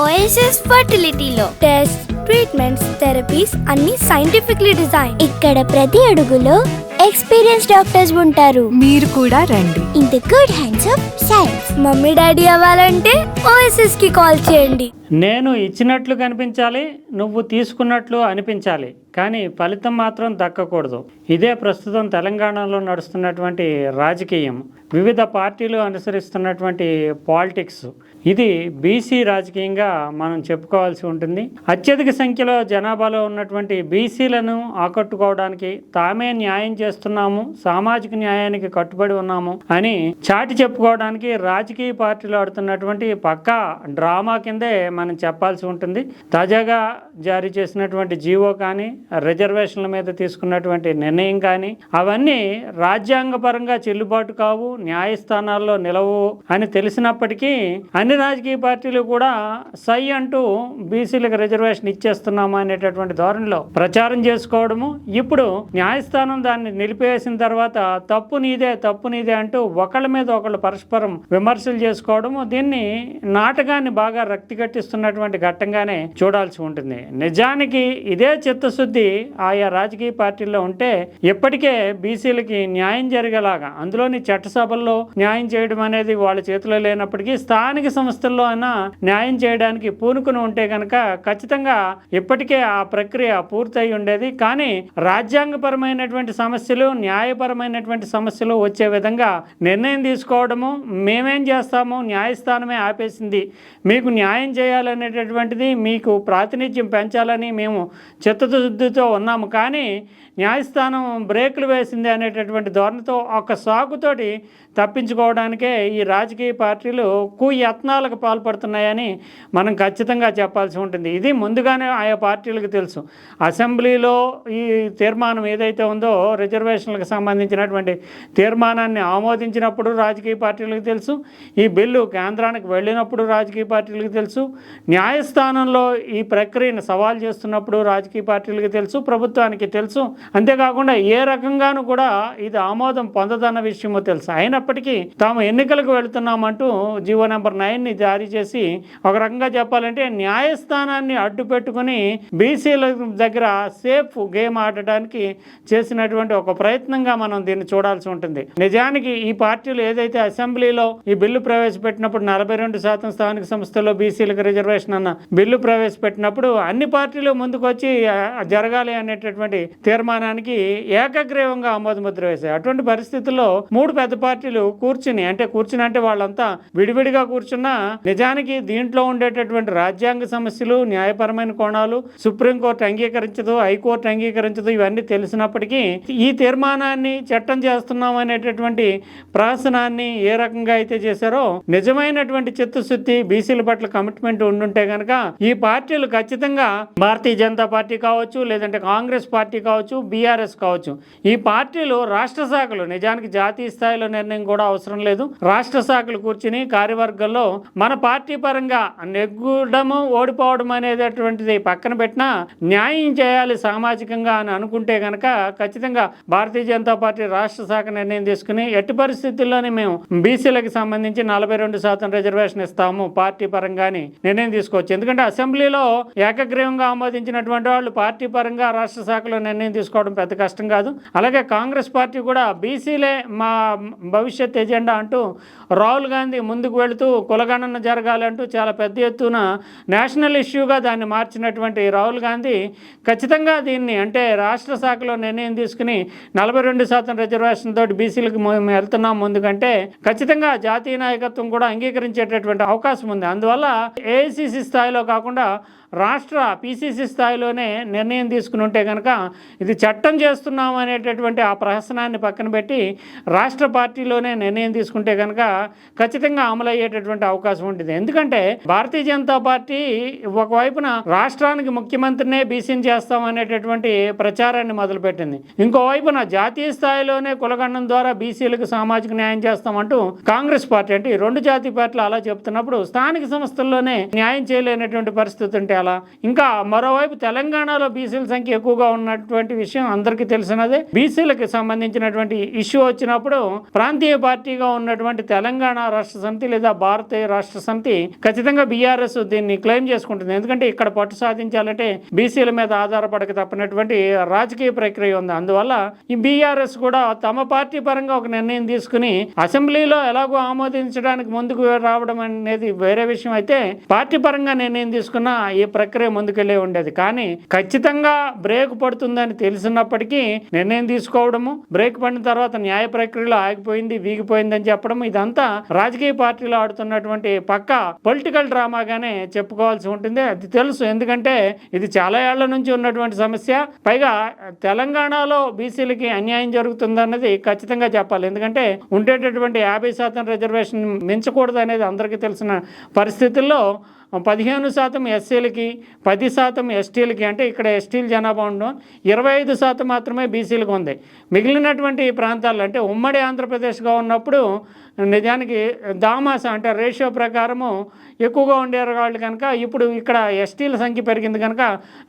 OSS ఫర్టిలిటీలో test treatments therapies అన్ని scientifically design ఇక్కడ ప్రతి అడుగులో ఎక్స్పీరియన్స్ డాక్టర్స్ ఉంటారు. మీరు కూడా రండి. In the good hands of science mummy daddy అవ్వాలంటే ఓఎస్ఎస్కి కాల్ చేయండి. నేను ఇచ్చినట్లు కనిపించాలి నువ్వు తీసుకున్నట్లు అనిపించాలి కానీ ఫలితం మాత్రం దక్కకూడదు. ఇదే ప్రస్తుతం తెలంగాణలో నడుస్తున్నటువంటి రాజకీయం. వివిధ పార్టీలు అనుసరిస్తున్నటువంటి పాలిటిక్స్. ఇది బీసీ రాజకీయంగా మనం చెప్పుకోవాల్సి ఉంటుంది. అత్యధిక సంఖ్యలో జనాభాలో ఉన్నటువంటి బీసీలను ఆకట్టుకోవడానికి తామే న్యాయం చేస్తున్నాము సామాజిక న్యాయానికి కట్టుబడి ఉన్నాము అని చాటి చెప్పుకోవడానికి రాజకీయ పార్టీలు ఆడుతున్నటువంటి పక్కా డ్రామా కిందే మనం చెప్పాల్సి ఉంటుంది. తాజాగా జారీ చేసినటువంటి జీవో కానీ రిజర్వేషన్ల మీద తీసుకున్నటువంటి నిర్ణయం కానీ అవన్నీ రాజ్యాంగపరంగా చెల్లుబాటు కావు న్యాయస్థానాల్లో నిలవు అని తెలిసినప్పటికీ అన్ని రాజకీయ పార్టీలు కూడా సై అంటూ బీసీలకు రిజర్వేషన్ ఇచ్చేస్తున్నాము అనేటటువంటి ధోరణిలో ప్రచారం చేసుకోవడము ఇప్పుడు న్యాయస్థానం దాన్ని నిలిపివేసిన తర్వాత తప్పు నీదే తప్పు నీదే అంటూ ఒకళ్ళ మీద ఒకళ్ళు పరస్పరం విమర్శలు చేసుకోవడము దీన్ని నాటకాన్ని బాగా రక్తి కట్టిస్తున్నటువంటి ఘట్టంగానే చూడాల్సి ఉంటుంది. నిజానికి ఇదే చిత్తశుద్ధి ఆయా రాజకీయ పార్టీల్లో ఉంటే ఇప్పటికే బీసీలకి న్యాయం జరిగేలాగా అందులోని చట్టసభల్లో న్యాయం చేయడం అనేది వాళ్ళ చేతిలో లేనప్పటికీ స్థానిక సంస్థల్లో అయినా న్యాయం చేయడానికి పూనుకుని ఉంటే కనుక ఖచ్చితంగా ఇప్పటికే ఆ ప్రక్రియ పూర్తయి ఉండేది. కానీ రాజ్యాంగపరమైనటువంటి సమస్యలు న్యాయపరమైనటువంటి సమస్యలు వచ్చే విధంగా నిర్ణయం తీసుకోవడము మేమేం చేస్తాము న్యాయస్థానమే ఆపేసింది మీకు న్యాయం చేయ చేయాలనేటటువంటిది మీకు ప్రాతినిధ్యం పెంచాలని మేము చిత్తశుద్ధితో ఉన్నాము. కానీ న్యాయస్థానం బ్రేకులు వేసింది అనేటటువంటి ధోరణితో ఒక సాకుతోటి తప్పించుకోవడానికే ఈ రాజకీయ పార్టీలు కుయత్నాలకు పాల్పడుతున్నాయని మనం ఖచ్చితంగా చెప్పాల్సి ఉంటుంది. ఇది ముందుగానే ఆయా పార్టీలకు తెలుసు. అసెంబ్లీలో ఈ తీర్మానం ఏదైతే ఉందో రిజర్వేషన్లకు సంబంధించినటువంటి తీర్మానాన్ని ఆమోదించినప్పుడు రాజకీయ పార్టీలకు తెలుసు. ఈ బిల్లు కేంద్రానికి వెళ్ళినప్పుడు రాజకీయ పార్టీలకు తెలుసు. న్యాయస్థానంలో ఈ ప్రక్రియను సవాల్ చేస్తున్నప్పుడు రాజకీయ పార్టీలకు తెలుసు. ప్రభుత్వానికి తెలుసు. అంతేకాకుండా ఏ రకంగానూ కూడా ఇది ఆమోదం పొందదన్న విషయమో తెలుసు. అయినప్పటికీ తాము ఎన్నికలకు వెళుతున్నామంటూ జీవో నెంబర్ నైన్ని జారీ చేసి ఒక రకంగా చెప్పాలంటే న్యాయస్థానాన్ని అడ్డు పెట్టుకుని బీసీల దగ్గర సేఫ్ గేమ్ ఆడటానికి చేసినటువంటి ఒక ప్రయత్నంగా మనం దీన్ని చూడాల్సి ఉంటుంది. నిజానికి ఈ పార్టీలు ఏదైతే అసెంబ్లీలో ఈ బిల్లు ప్రవేశపెట్టినప్పుడు నలభై రెండు శాతం స్థానిక సంస్థల్లో బీసీలకు రిజర్వేషన్ అన్న బిల్లు ప్రవేశపెట్టినప్పుడు అన్ని పార్టీలు ముందుకు వచ్చి జరగాలి అనేటటువంటి తీర్మానానికి ఏకగ్రీవంగా ఆమోదముద్ర వేశాయి. అటువంటి పరిస్థితుల్లో మూడు పెద్ద పార్టీలు కూర్చుని అంటే కూర్చుని అంటే వాళ్ళంతా విడివిడిగా కూర్చున్నా నిజానికి దీంట్లో ఉండేటటువంటి రాజ్యాంగ సమస్యలు న్యాయపరమైన కోణాలు సుప్రీంకోర్టు అంగీకరించదు హైకోర్టు అంగీకరించదు ఇవన్నీ తెలిసినప్పటికీ ఈ తీర్మానాన్ని చట్టం చేస్తున్నాం అనేటటువంటి ప్రాసనాన్ని ఏ రకంగా అయితే చేశారో నిజమైనటువంటి చిత్తశుద్ధి బీసీల పట్ల కమిట్మెంట్ ఉండుంటే కనుక ఈ పార్టీలు ఖచ్చితంగా భారతీయ జనతా పార్టీ కావచ్చు లేదంటే కాంగ్రెస్ పార్టీ కావచ్చు బీఆర్ఎస్ కావచ్చు. ఈ పార్టీలు రాష్ట్ర శాఖలు నిజానికి జాతీయ స్థాయిలో నిర్ణయం కూడా అవసరం లేదు. రాష్ట్ర శాఖలు కూర్చుని కార్యవర్గంలో మన పార్టీ పరంగా నెగ్గడము ఓడిపోవడం అనేటటువంటిది పక్కన పెట్టినా న్యాయం చేయాలి సామాజికంగా అని అనుకుంటే కనుక ఖచ్చితంగా భారతీయ జనతా పార్టీ రాష్ట్ర శాఖ నిర్ణయం తీసుకుని ఎట్టి పరిస్థితుల్లోనే మేము బీసీలకు సంబంధించి నలభై రెండు శాతం రిజర్వేషన్ ఇస్తాము పార్టీ పరంగాని నిర్ణయం తీసుకోవచ్చు. ఎందుకంటే అసెంబ్లీలో ఏకగ్రీవంగా ఆమోదించినటువంటి వాళ్ళు పార్టీ పరంగా రాష్ట్ర శాఖలో నిర్ణయం చేసుకోవడం పెద్ద కష్టం కాదు. అలాగే కాంగ్రెస్ పార్టీ కూడా బీసీలే మా భవిష్యత్ ఎజెండా అంటూ రాహుల్ గాంధీ ముందుకు వెళుతూ కులగణన జరగాలంటూ చాలా పెద్ద ఎత్తున నేషనల్ ఇష్యూగా దాన్ని మార్చినటువంటి రాహుల్ గాంధీ ఖచ్చితంగా దీన్ని అంటే రాష్ట్ర శాఖలో నిర్ణయం తీసుకుని నలభై రెండు శాతం రిజర్వేషన్ తోటి బీసీలకు మేము వెళ్తున్నాం ముందుకంటే ఖచ్చితంగా జాతీయ నాయకత్వం కూడా అంగీకరించేటటువంటి అవకాశం ఉంది. అందువల్ల ఏఐసిసి స్థాయిలో కాకుండా రాష్ట్ర పిసిసి స్థాయిలోనే నిర్ణయం తీసుకుని ఉంటే కనుక ఇది చట్టం చేస్తున్నాం అనేటటువంటి ఆ ప్రహసనాన్ని పక్కన పెట్టి రాష్ట్ర పార్టీలోనే నిర్ణయం తీసుకుంటే కనుక ఖచ్చితంగా అమలయ్యేటటువంటి అవకాశం ఉంటుంది. ఎందుకంటే భారతీయ జనతా పార్టీ ఒకవైపున రాష్ట్రానికి ముఖ్యమంత్రినే బీసీని చేస్తాం అనేటటువంటి ప్రచారాన్ని మొదలుపెట్టింది. ఇంకోవైపున జాతీయ స్థాయిలోనే కులగండం ద్వారా బీసీలకు సామాజిక న్యాయం చేస్తామంటూ కాంగ్రెస్ పార్టీ అంటే ఈ రెండు జాతీయ పార్టీలు అలా చెప్తున్నప్పుడు స్థానిక సంస్థల్లోనే న్యాయం చేయలేనటువంటి పరిస్థితి ఉంటే చేయాలా? ఇంకా మరోవైపు తెలంగాణలో బీసీల సంఖ్య ఎక్కువగా ఉన్నటువంటి విషయం అందరికీ తెలిసినదే. బీసీలకు సంబంధించినటువంటి ఇష్యూ వచ్చినప్పుడు ప్రాంతీయ పార్టీగా ఉన్నటువంటి తెలంగాణ రాష్ట్ర సమితి లేదా భారతీయ రాష్ట్ర సమితి ఖచ్చితంగా బీఆర్ఎస్ దీన్ని క్లెయిమ్ చేసుకుంటుంది. ఎందుకంటే ఇక్కడ పట్టు సాధించాలంటే బీసీల మీద ఆధారపడక తప్పనటువంటి రాజకీయ ప్రక్రియ ఉంది. అందువల్ల ఈ బీఆర్ఎస్ కూడా తమ పార్టీ పరంగా ఒక నిర్ణయం తీసుకుని అసెంబ్లీలో ఎలాగో ఆమోదించడానికి ముందుకు రావడం అనేది వేరే విషయం. అయితే పార్టీ పరంగా నిర్ణయం తీసుకున్న ఈ ప్రక్రియ ముందుకెళ్ళే ఉండేది. కానీ ఖచ్చితంగా బ్రేక్ పడుతుందని తెలిసినప్పటికీ నిర్ణయం తీసుకోవడము బ్రేక్ పడిన తర్వాత న్యాయ ప్రక్రియలో ఆగిపోయింది వీగిపోయిందని చెప్పడం ఇదంతా రాజకీయ పార్టీలు ఆడుతున్నటువంటి పక్క పొలిటికల్ డ్రామాగానే చెప్పుకోవాల్సి ఉంటుంది. అది తెలుసు. ఎందుకంటే ఇది చాలా ఏళ్ళ నుంచి ఉన్నటువంటి సమస్య. పైగా తెలంగాణలో బీసీలకి అన్యాయం జరుగుతుందన్నది ఖచ్చితంగా చెప్పాలి. ఎందుకంటే ఉండేటటువంటి యాభై శాతం రిజర్వేషన్ మించకూడదు అనేది అందరికీ తెలిసిన పరిస్థితుల్లో పదిహేను శాతం ఎస్సీలకి పది శాతం ఎస్టీలకి అంటే ఇక్కడ ఎస్టీల జనాభా ఉండడం ఇరవై ఐదు శాతం మాత్రమే బీసీలకు ఉంది. మిగిలినటువంటి ప్రాంతాల్లో అంటే ఉమ్మడి ఆంధ్రప్రదేశ్గా ఉన్నప్పుడు నిజానికి దామాస అంటే రేషియో ప్రకారము ఎక్కువగా ఉండేవారు వాళ్ళు కనుక ఇప్పుడు ఇక్కడ ఎస్టీల సంఖ్య పెరిగింది కనుక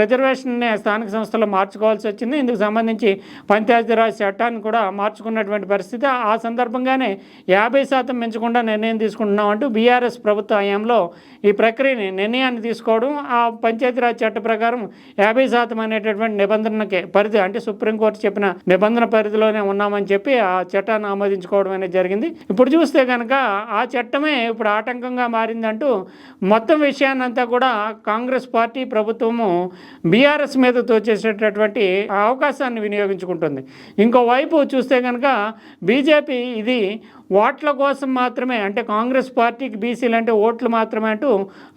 రిజర్వేషన్ స్థానిక సంస్థలు మార్చుకోవాల్సి వచ్చింది. ఇందుకు సంబంధించి పంచాయతీరాజ్ చట్టాన్ని కూడా మార్చుకున్నటువంటి పరిస్థితి. ఆ సందర్భంగానే యాభై శాతం పెంచకుండా నిర్ణయం తీసుకుంటున్నాం అంటూ బీఆర్ఎస్ ప్రభుత్వ హయాంలో ఈ ప్రక్రియని నిర్ణయాన్ని తీసుకోవడం ఆ పంచాయతీరాజ్ చట్ట ప్రకారం యాభై శాతం అనేటటువంటి నిబంధనకి పరిధి అంటే సుప్రీంకోర్టు చెప్పిన నిబంధన పరిధిలోనే ఉన్నామని చెప్పి ఆ చట్టాన్ని ఆమోదించుకోవడం అనేది జరిగింది. ఇప్పుడు చూస్తే కనుక ఆ చట్టమే ఇప్పుడు ఆటంకంగా మారిందంటూ మొత్తం విషయాన్నంతా కూడా కాంగ్రెస్ పార్టీ ప్రభుత్వము బీఆర్ఎస్ మీద తోచేసేటటువంటి అవకాశాన్ని వినియోగించుకుంటుంది. ఇంకోవైపు చూస్తే కనుక బీజేపీ ఇది ఓట్ల కోసం మాత్రమే అంటే కాంగ్రెస్ పార్టీకి బీసీలు అంటే ఓట్లు మాత్రమే అంటూ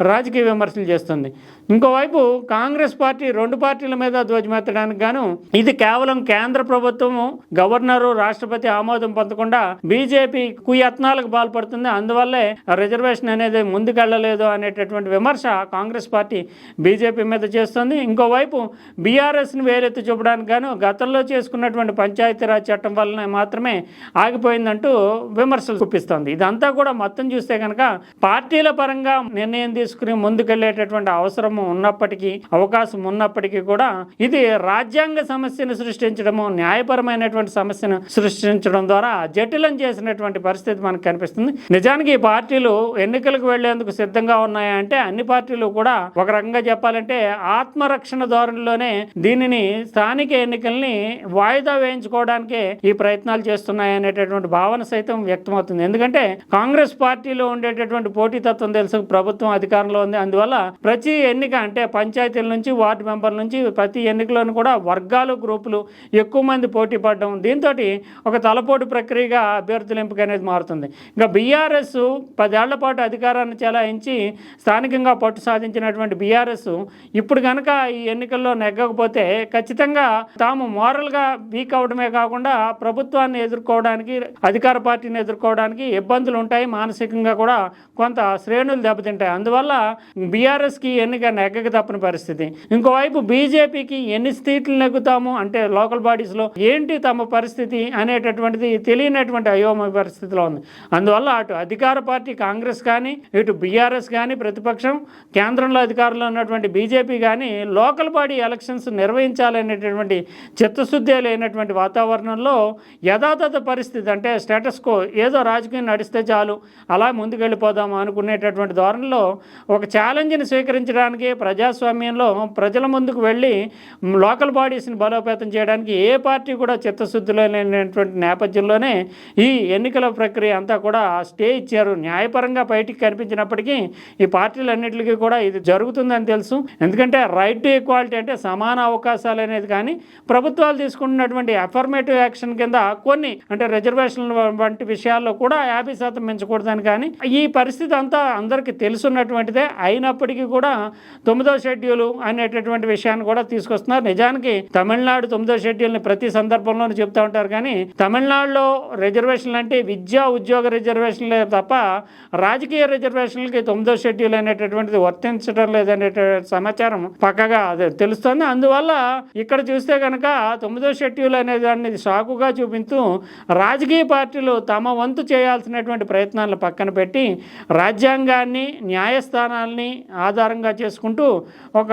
రాజకీయ విమర్శలు చేస్తుంది. ఇంకోవైపు కాంగ్రెస్ పార్టీ రెండు పార్టీల మీద ధ్వజమెత్తడానికి గాను ఇది కేవలం కేంద్ర ప్రభుత్వము గవర్నరు రాష్ట్రపతి ఆమోదం పొందకుండా బీజేపీ కుయత్నాలకు పాల్పడుతుంది. అందువల్లే రిజర్వేషన్ అనేది ముందుకెళ్ళలేదు అనేటటువంటి విమర్శ కాంగ్రెస్ పార్టీ బీజేపీ మీద చేస్తుంది. ఇంకోవైపు బీఆర్ఎస్ని వేలెత్తి చూపడానికి గాను గతంలో చేసుకున్నటువంటి పంచాయతీరాజ్ చట్టం వలన మాత్రమే ఆగిపోయిందంటూ విమర్శలు చూపిస్తోంది. ఇదంతా కూడా మొత్తం చూస్తే కనుక పార్టీల పరంగా నిర్ణయం తీసుకుని ముందుకెళ్ళేటటువంటి అవసరం ఉన్నప్పటికీ అవకాశం ఉన్నప్పటికీ కూడా ఇది రాజ్యాంగ సమస్యను సృష్టించడము న్యాయపరమైనటువంటి సమస్యను సృష్టించడం ద్వారా జటిలం చేసినటువంటి పరిస్థితి మనకు కనిపిస్తుంది. నిజానికి ఈ పార్టీలు ఎన్నికలకు వెళ్ళేందుకు సిద్ధంగా ఉన్నాయంటే అన్ని పార్టీలు కూడా ఒక రకంగా చెప్పాలంటే ఆత్మరక్షణ ధోరణిలోనే దీనిని స్థానిక ఎన్నికల్ని వాయిదా వేయించుకోవడానికే ఈ ప్రయత్నాలు చేస్తున్నాయి అనేటటువంటి భావన సైతం వ్యక్తమవుతుంది. ఎందుకంటే కాంగ్రెస్ పార్టీలో ఉండేటటువంటి పోటీతత్వం తెలుసు ప్రభుత్వం అధికారంలో ఉంది. అందువల్ల ప్రతి ఎన్నిక అంటే పంచాయతీల నుంచి వార్డు మెంబర్ల నుంచి ప్రతి ఎన్నికలోనూ కూడా వర్గాలు గ్రూపులు ఎక్కువ మంది పోటీ పడడం. దీంతో ఒక తలపోటు ప్రక్రియగా అభ్యర్థుల ఎంపిక అనేది మారుతుంది. ఇంకా బీఆర్ఎస్ పదేళ్ళ పాటు అధికారాన్ని చెలాయించి స్థానికంగా పట్టు సాధించినటువంటి బీఆర్ఎస్ ఇప్పుడు కనుక ఈ ఎన్నికల్లో నెగ్గకపోతే ఖచ్చితంగా తాము మోరల్గా వీక్ అవడమే కాకుండా ప్రభుత్వాన్ని ఎదుర్కోవడానికి అధికార పార్టీని ఎదుర్కోవడానికి ఇబ్బందులు ఉంటాయి మానసికంగా కూడా కొంత శ్రేణులు దెబ్బతింటాయి. అందువల్ల బీఆర్ఎస్కి ఎన్నిక నెగ్గక తప్పని పరిస్థితి. ఇంకోవైపు బీజేపీకి ఎన్ని సీట్లు నెగ్గుతాము అంటే లోకల్ బాడీస్లో ఏంటి తమ పరిస్థితి అనేటటువంటిది తెలియనటువంటి అయోమయ పరిస్థితిలో ఉంది. అందువల్ల అటు అధికార పార్టీ కాంగ్రెస్ కానీ ఇటు బీఆర్ఎస్ కానీ ప్రతిపక్షం కేంద్రంలో అధికారంలో ఉన్నటువంటి బీజేపీ కానీ లోకల్ బాడీ ఎలక్షన్స్ నిర్వహించాలనేటటువంటి చిత్తశుద్ధి లేనటువంటి వాతావరణంలో యథాతథ పరిస్థితి అంటే స్టేటస్ కో ఏదో రాజకీయం నడిస్తే చాలు అలా ముందుకెళ్ళిపోదాం అనుకునేటటువంటి ధోరణిలో ఒక ఛాలెంజ్ని స్వీకరించడానికి ప్రజాస్వామ్యంలో ప్రజల ముందుకు వెళ్ళి లోకల్ బాడీస్ని బలోపేతం చేయడానికి ఏ పార్టీ కూడా చిత్తశుద్ధిలో లేనటువంటి నేపథ్యంలోనే ఈ ఎన్నికల ప్రక్రియ అంతా కూడా స్టే ఇచ్చారు. న్యాయపరంగా బయటికి కనిపించినప్పటికీ ఈ పార్టీలన్నింటికి కూడా ఇది జరుగుతుందని తెలుసు. ఎందుకంటే రైట్ టు ఈక్వాలిటీ అంటే సమాన అవకాశాలు అనేది కానీ ప్రభుత్వాలు తీసుకుంటున్నటువంటి అఫర్మేటివ్ యాక్షన్ కింద కొన్ని అంటే రిజర్వేషన్ల వంటి విషయాల్లో కూడా యాభై శాతం పెంచకూడదని కానీ ఈ పరిస్థితి అంతా అందరికీ తెలుసున్నటువంటిదే. అయినప్పటికీ కూడా తొమ్మిదో షెడ్యూల్ అనేటటువంటి విషయాన్ని కూడా తీసుకొస్తున్నారు. నిజానికి తమిళనాడు తొమ్మిదో షెడ్యూల్ని ప్రతి సందర్భంలోనూ చెప్తా ఉంటారు కానీ తమిళనాడులో రిజర్వేషన్లు అంటే విద్యా ఉద్యోగ రిజర్వేషన్లే తప్ప రాజకీయ రిజర్వేషన్లకి తొమ్మిదో షెడ్యూల్ అనేటటువంటిది వర్తించడం లేదనే సమాచారం పక్కగా అదే తెలుస్తుంది. అందువల్ల ఇక్కడ చూస్తే కనుక తొమ్మిదో షెడ్యూల్ అనే దాన్ని సాకుగా చూపిస్తూ రాజకీయ పార్టీలు తమ తమ వంతు చేయాల్సినటువంటి ప్రయత్నాలను పక్కన పెట్టి రాజ్యాంగాన్ని న్యాయస్థానాల్ని ఆధారంగా చేసుకుంటూ ఒక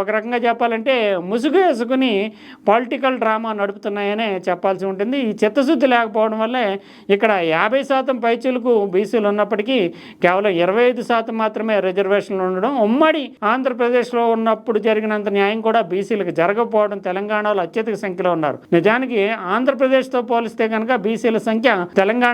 ఒక రకంగా చెప్పాలంటే ముసుగు వేసుకుని పొలిటికల్ డ్రామా నడుపుతున్నాయనే చెప్పాల్సి ఉంటుంది. ఈ చిత్తశుద్ధి లేకపోవడం వల్లే ఇక్కడ యాభై శాతం పైచులకు బీసీలు ఉన్నప్పటికీ కేవలం ఇరవై ఐదు శాతం మాత్రమే రిజర్వేషన్లు ఉండడం ఉమ్మడి ఆంధ్రప్రదేశ్లో ఉన్నప్పుడు జరిగినంత న్యాయం కూడా బీసీలకు జరగకపోవడం తెలంగాణలో అత్యధిక సంఖ్యలో ఉన్నారు. నిజానికి ఆంధ్రప్రదేశ్తో పోలిస్తే కనుక బీసీల సంఖ్య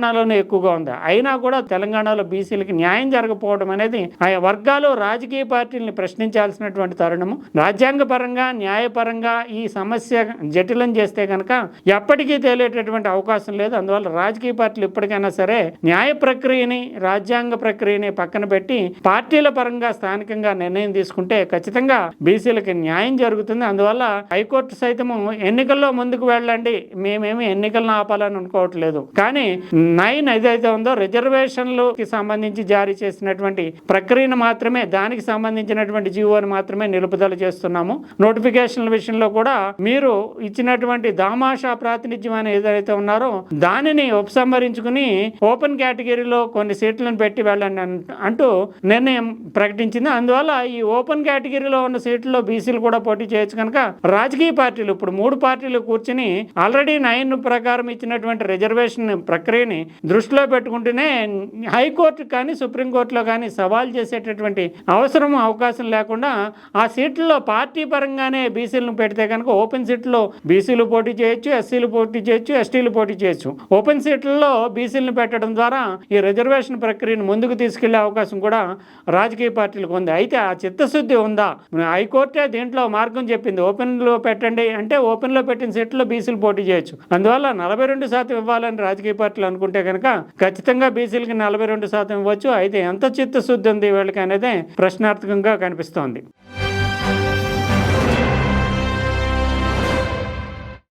తెలంగాణలోనే ఎక్కువగా ఉంది. అయినా కూడా తెలంగాణలో బీసీలకి న్యాయం జరగకపోవడం అనేది ఆయా వర్గాలు రాజకీయ పార్టీలని ప్రశ్నించాల్సినటువంటి తరుణము. రాజ్యాంగ పరంగా న్యాయపరంగా ఈ సమస్య జటిలం చేస్తే కనుక ఎప్పటికీ తేలేటటువంటి అవకాశం లేదు. అందువల్ల రాజకీయ పార్టీలు ఇప్పటికైనా సరే న్యాయ ప్రక్రియని రాజ్యాంగ ప్రక్రియని పక్కన పెట్టి పార్టీల పరంగా స్థానికంగా నిర్ణయం తీసుకుంటే ఖచ్చితంగా బీసీలకి న్యాయం జరుగుతుంది. అందువల్ల హైకోర్టు సైతము ఎన్నికల్లో ముందుకు వెళ్ళండి. మేమేమి ఎన్నికలను ఆపాలని అనుకోవట్లేదు. కానీ నైన్ ఏదైతే ఉందో రిజర్వేషన్లకి సంబంధించి జారీ చేసినటువంటి ప్రక్రియను మాత్రమే దానికి సంబంధించినటువంటి జీవోని మాత్రమే నిలుపుదల చేస్తున్నాము. నోటిఫికేషన్ల విషయంలో కూడా మీరు ఇచ్చినటువంటి దామాషా ప్రాతినిధ్యం అని ఏదైతే ఉన్నారో దానిని ఉపసంహరించుకుని ఓపెన్ కేటగిరీలో కొన్ని సీట్లను పెట్టి వెళ్ళండి అంటూ నిర్ణయం ప్రకటించింది. అందువల్ల ఈ ఓపెన్ కేటగిరీలో ఉన్న సీట్లలో బీసీలు కూడా పోటీ చేయొచ్చు కనుక రాజకీయ పార్టీలు ఇప్పుడు మూడు పార్టీలు కూర్చుని ఆల్రెడీ నైన్ ప్రకారం ఇచ్చినటువంటి రిజర్వేషన్ ప్రక్రియని దృష్టిలో పెట్టుకుంటేనే హైకోర్టు కానీ సుప్రీంకోర్టులో కానీ సవాల్ చేసేటటువంటి అవసరం అవకాశం లేకుండా ఆ సీట్లలో పార్టీ పరంగానే బీసీలను పెడితే కనుక ఓపెన్ సీట్లో బీసీలు పోటీ చేయొచ్చు ఎస్సీలు పోటీ చేయొచ్చు ఎస్టీలు పోటీ చేయొచ్చు. ఓపెన్ సీట్లలో బీసీలను పెట్టడం ద్వారా ఈ రిజర్వేషన్ ప్రక్రియను ముందుకు తీసుకెళ్ళే అవకాశం కూడా రాజకీయ పార్టీలకు ఉంది. అయితే ఆ చిత్తశుద్ధి ఉందా? హైకోర్టే దీంట్లో మార్గం చెప్పింది. ఓపెన్లో పెట్టండి అంటే ఓపెన్లో పెట్టిన సీట్లో బీసీలు పోటీ చేయొచ్చు. అందువల్ల నలభై రెండు శాతం ఇవ్వాలని రాజకీయ పార్టీలు అనుకుంటే కనుక ఖచ్చితంగా బీసీలకి నలభై రెండు శాతం ఇవ్వచ్చు. అయితే ఎంత చిత్తశుద్ధి ఉంది వీళ్ళకి అనేది ప్రశ్నార్థకంగా కనిపిస్తోంది.